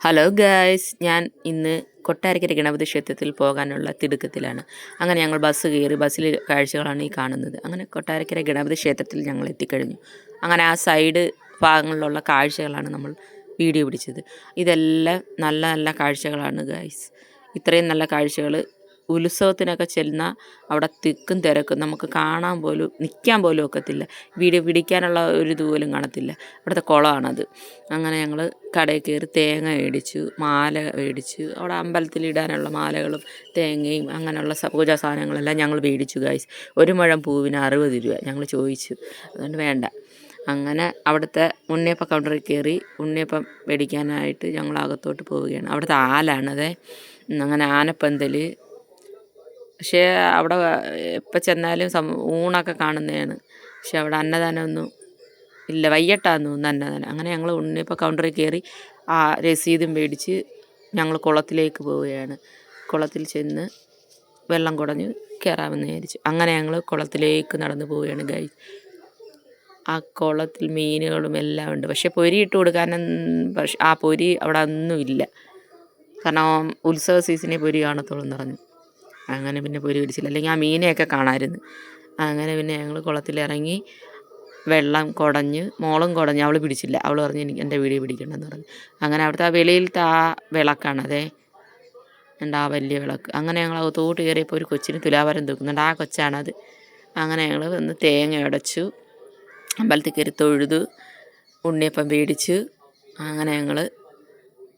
Hello guys ഞാൻ ഇന്ന് കൊട്ടാരക്കര ഗണപതി ക്ഷേത്രത്തിൽ പോകാനുള്ള തിടുക്കത്തിലാണ്. അങ്ങനെ ഞങ്ങൾ ബസ് കയറി ബസ്സിൽ കാഴ്ചകളാണ് ഈ കാണുന്നത്. അങ്ങനെ കൊട്ടാരക്കര ഗണപതി ക്ഷേത്രത്തിൽ ഞങ്ങൾ എത്തിക്കഴിഞ്ഞു. അങ്ങനെ ആ സൈഡ് ഭാഗങ്ങളിലുള്ള കാഴ്ചകളാണ് നമ്മൾ വീഡിയോ പിടിച്ചത്. ഇതെല്ലാം നല്ല നല്ല കാഴ്ചകളാണ് ഗായ്സ് ഇത്രയും നല്ല കാഴ്ചകൾ ഉത്സവത്തിനൊക്കെ ചെല്ലുന്ന അവിടെ തിക്കും തിരക്കും. നമുക്ക് കാണാൻ പോലും നിൽക്കാൻ പോലും ഒക്കത്തില്ല. വീഡിയോ പിടിക്കാനുള്ള ഒരു ഇത് പോലും കാണത്തില്ല. അവിടുത്തെ കുളമാണത്. അങ്ങനെ ഞങ്ങൾ കടയിൽ കയറി തേങ്ങ മേടിച്ചു മാല മേടിച്ചു. അവിടെ അമ്പലത്തിൽ ഇടാനുള്ള മാലകളും തേങ്ങയും അങ്ങനെയുള്ള പൂജാ സാധനങ്ങളെല്ലാം ഞങ്ങൾ മേടിച്ചു ഗായ്സ് ഒരു മുഴം പൂവിന് അറുപത് രൂപ ഞങ്ങൾ ചോദിച്ചു. അതുകൊണ്ട് വേണ്ട. അങ്ങനെ അവിടുത്തെ ഉണ്ണിയപ്പ കൗണ്ടറിൽ കയറി ഉണ്ണിയപ്പം മേടിക്കാനായിട്ട് ഞങ്ങൾ അകത്തോട്ട് പോവുകയാണ്. അവിടുത്തെ ആലാണതേ. അങ്ങനെ ആനപ്പന്തൽ പക്ഷേ അവിടെ എപ്പോൾ ചെന്നാലും സം ഊണൊക്കെ കാണുന്നതാണ്. പക്ഷെ അവിടെ അന്നദാനമൊന്നും ഇല്ല. വൈകിട്ടാന്ന് തോന്നുന്നു അന്നദാനം. അങ്ങനെ ഞങ്ങൾ ഉണ്ണിയപ്പോൾ കൗണ്ടറിൽ കയറി ആ രസീതും മേടിച്ച് ഞങ്ങൾ കുളത്തിലേക്ക് പോവുകയാണ്. കുളത്തിൽ ചെന്ന് വെള്ളം കുടഞ്ഞ് കയറാമെന്ന് വിചാരിച്ചു. അങ്ങനെ ഞങ്ങൾ കുളത്തിലേക്ക് നടന്നു പോവുകയാണ് ഗൈ ആ കുളത്തിൽ മീനുകളും എല്ലാം ഉണ്ട്. പക്ഷേ പൊരി ഇട്ട് കൊടുക്കാനൊന്നും പക്ഷെ ആ പൊരി അവിടെ ഒന്നുമില്ല. കാരണം ഉത്സവ സീസണിൽ പൊരി കാണത്തുള്ളൂ എന്ന് പറഞ്ഞു. അങ്ങനെ പിന്നെ പൊരി പിടിച്ചില്ല അല്ലെങ്കിൽ ആ മീനെയൊക്കെ കാണാമായിരുന്നു. അങ്ങനെ പിന്നെ ഞങ്ങൾ കുളത്തിലിറങ്ങി വെള്ളം കുടഞ്ഞ് മോളും കുടഞ്ഞ് അവൾ പിടിച്ചില്ല. അവൾ പറഞ്ഞ് എനിക്ക് എന്റെ വീഡിയോ പിടിക്കണമെന്ന് പറഞ്ഞു. അങ്ങനെ അവിടുത്തെ ആ വെളിയിലത്തെ ആ വിളക്കാണ് അതേ. ഉണ്ട് ആ വലിയ വിളക്ക്. അങ്ങനെ ഞങ്ങൾ അകത്തോട്ട് കയറിയപ്പോൾ ഒരു കൊച്ചിന് തുലാഭാരം തൂക്കുന്നുണ്ട്. ആ കൊച്ചാണത് അങ്ങനെ ഞങ്ങൾ വന്ന് തേങ്ങ ഉടച്ചു അമ്പലത്തിൽ കയറി തൊഴുതു ഉണ്ണിയപ്പം പേടിച്ച് അങ്ങനെ ഞങ്ങൾ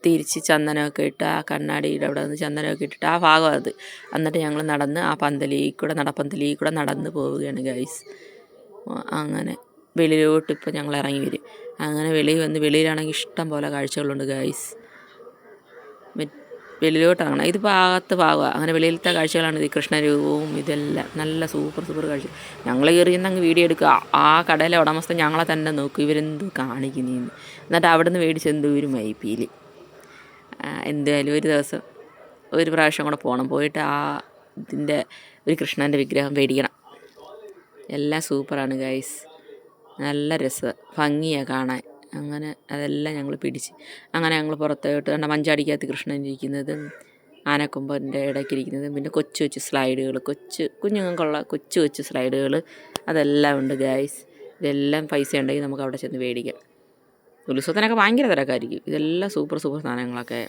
തിരിച്ച് ചന്ദനമൊക്കെ ഇട്ട് ആ കണ്ണാടിയുടെ അവിടെ നിന്ന് ചന്ദനമൊക്കെ ഇട്ടിട്ട് ആ ഭാഗം അത്. എന്നിട്ട് ഞങ്ങൾ നടന്ന് ആ പന്തലിൽ കൂടെ നടപ്പന്തലിൽ കൂടെ നടന്ന് പോവുകയാണ് ഗൈസ് അങ്ങനെ. വെളിയിലോട്ട് ഇപ്പോൾ ഞങ്ങൾ ഇറങ്ങി വരും. അങ്ങനെ വെളിയിൽ വന്ന് വെളിയിലാണെങ്കിൽ ഇഷ്ടം പോലെ കാഴ്ചകളുണ്ട് ഗൈസ് വെളിയിലോട്ട് ഇറങ്ങണം ഇത് ഭാഗത്ത് ഭാഗമാണ് അങ്ങനെ വെളിയിലത്തെ കാഴ്ചകളാണ് ഇത്. കൃഷ്ണരൂപവും ഇതെല്ലാം. നല്ല സൂപ്പർ സൂപ്പർ കാഴ്ച ഞങ്ങൾ കയറിയെന്ന് അങ്ങ് വീഡിയോ എടുക്കുക. ആ കടയിലെ ഉടമസ്ഥൻ ഞങ്ങളെ തന്നെ നോക്കും. ഇവരെന്ത് കാണിക്കുന്നതെന്ന് എന്നിട്ട് അവിടെ നിന്ന് മേടിച്ച് എന്തോ ഒരു മൈപ്പിയിൽ എന്തായാലും ഒരു ദിവസം ഒരു പ്രാവശ്യം കൂടെ പോകണം പോയിട്ട് ആ ഇതിന്റെ ഒരു കൃഷ്ണന്റെ വിഗ്രഹം മേടിക്കണം. എല്ലാം സൂപ്പറാണ് ഗൈസ്. നല്ല രസം ഭംഗിയാണ് കാണാൻ. അങ്ങനെ അതെല്ലാം ഞങ്ങൾ പിടിച്ച് അങ്ങനെ ഞങ്ങൾ പുറത്തോട്ട് കണ്ട മഞ്ചാടിക്കകത്ത് കൃഷ്ണൻ ഇരിക്കുന്നതും ആനക്കൊമ്പന്റെ ഇടയ്ക്ക് ഇരിക്കുന്നതും പിന്നെ കൊച്ചു കൊച്ചു സ്ലൈഡുകൾ കൊച്ചു കുഞ്ഞുങ്ങൾക്കുള്ള കൊച്ചു കൊച്ചു സ്ലൈഡുകൾ അതെല്ലാം ഉണ്ട് ഗൈസ്. ഇതെല്ലാം പൈസ ഉണ്ടെങ്കിൽ നമുക്ക് അവിടെ ചെന്ന് മേടിക്കാം. ഉത്സവത്തിനൊക്കെ ഭയങ്കര തിരക്കായിരിക്കും. ഇതെല്ലാം സൂപ്പർ സൂപ്പർ സാധനങ്ങളൊക്കെ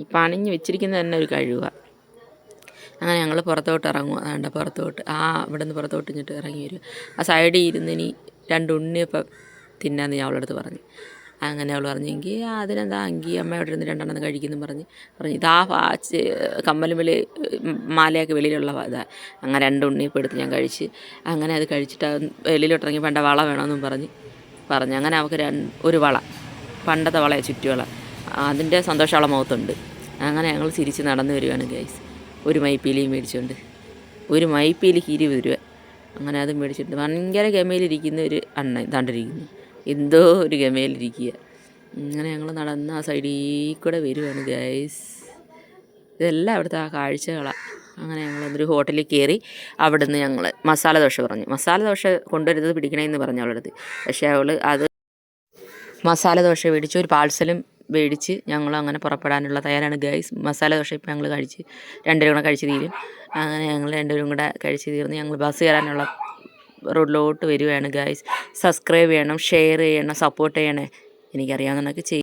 ഈ പണിഞ്ഞ് വെച്ചിരിക്കുന്നത് തന്നെ ഒരു കഴിവാണ് അങ്ങനെ ഞങ്ങൾ പുറത്തോട്ട് ഇറങ്ങുക അതാണ്ട് പുറത്തോട്ട്. ആ ഇവിടെ നിന്ന് പുറത്തോട്ട് ഇങ്ങോട്ട് ഇറങ്ങി വരും. ആ സൈഡിൽ ഇരുന്ന് ഇനി രണ്ട് ഉണ്ണിയപ്പം തിന്നാന്ന് ഞാൻ അവളടുത്ത് പറഞ്ഞു. അങ്ങനെ അവൾ പറഞ്ഞെങ്കിൽ അതിനെന്താ? അങ്കി അമ്മ അവിടെ ഇരുന്ന് രണ്ടെണ്ണം കഴിക്കുന്നു പറഞ്ഞ് പറഞ്ഞു ഇതാ ഫാച്ച് കമ്മലും വെളി മാലയൊക്കെ വെളിയിലുള്ള ഇതാ. അങ്ങനെ രണ്ട് ഉണ്ണിയപ്പം എടുത്ത് ഞാൻ കഴിച്ച് അങ്ങനെ അത് കഴിച്ചിട്ട് വെളിയിലോട്ട് ഇറങ്ങി വേണ്ട വള വേണമെന്നും പറഞ്ഞ് പറഞ്ഞു. അങ്ങനെ അവൾക്ക് ഒരു വള പണ്ടത്തെ വളയെ ചുറ്റുവള. അതിന്റെ സന്തോഷമുള്ള മുഖത്തുണ്ട്. അങ്ങനെ ഞങ്ങൾ തിരിച്ച് നടന്നു വരുവാണ് ഗൈസ് ഒരു മൈപ്പീലിയും മേടിച്ചുകൊണ്ട് ഒരു മൈപ്പീലിക്ക് ഇരുപത് രൂപ അങ്ങനെ അത് മേടിച്ചിട്ട് ഭയങ്കര ഗമയിലിരിക്കുന്ന ഒരു അണ്ണ ഇതാണ്ടിരിക്കുന്നു. എന്തോ ഒരു ഗമയിലിരിക്കുക. അങ്ങനെ ഞങ്ങൾ നടന്ന് ആ സൈഡിൽ കൂടെ വരുവാണ് ഗൈസ് ഇതെല്ലാം അവിടുത്തെ ആ കാഴ്ചകളാണ് അങ്ങനെ ഞങ്ങൾ ഒരു ഹോട്ടലിൽ കയറി അവിടുന്ന് ഞങ്ങൾ മസാല ദോശ പറഞ്ഞു. മസാല ദോശ കൊണ്ടുവരുന്നത് പിടിക്കണമെന്ന് പറഞ്ഞു അവളുടെ അടുത്ത് പക്ഷേ അവൾ അത് മസാല ദോശ മേടിച്ച് ഒരു പാഴ്സലും മേടിച്ച് ഞങ്ങൾ അങ്ങനെ പുറപ്പെടാനുള്ള തയ്യാറാണ്. ഗൈസ് മസാല ദോശ ഇപ്പം ഞങ്ങൾ കഴിച്ച് രണ്ടുപേരും കൂടെ കഴിച്ച് തീരും. അങ്ങനെ ഞങ്ങൾ രണ്ടുപേരും കൂടെ കഴിച്ച് തീർന്ന് ഞങ്ങൾ ബസ് കയറാനുള്ള റോഡിലോട്ട് വരികയാണ് ഗൈസ്. സബ്സ്ക്രൈബ് ചെയ്യണം ഷെയർ ചെയ്യണം സപ്പോർട്ട് ചെയ്യണേ. എനിക്കറിയാവുന്നതൊക്കെ ചെയ്യും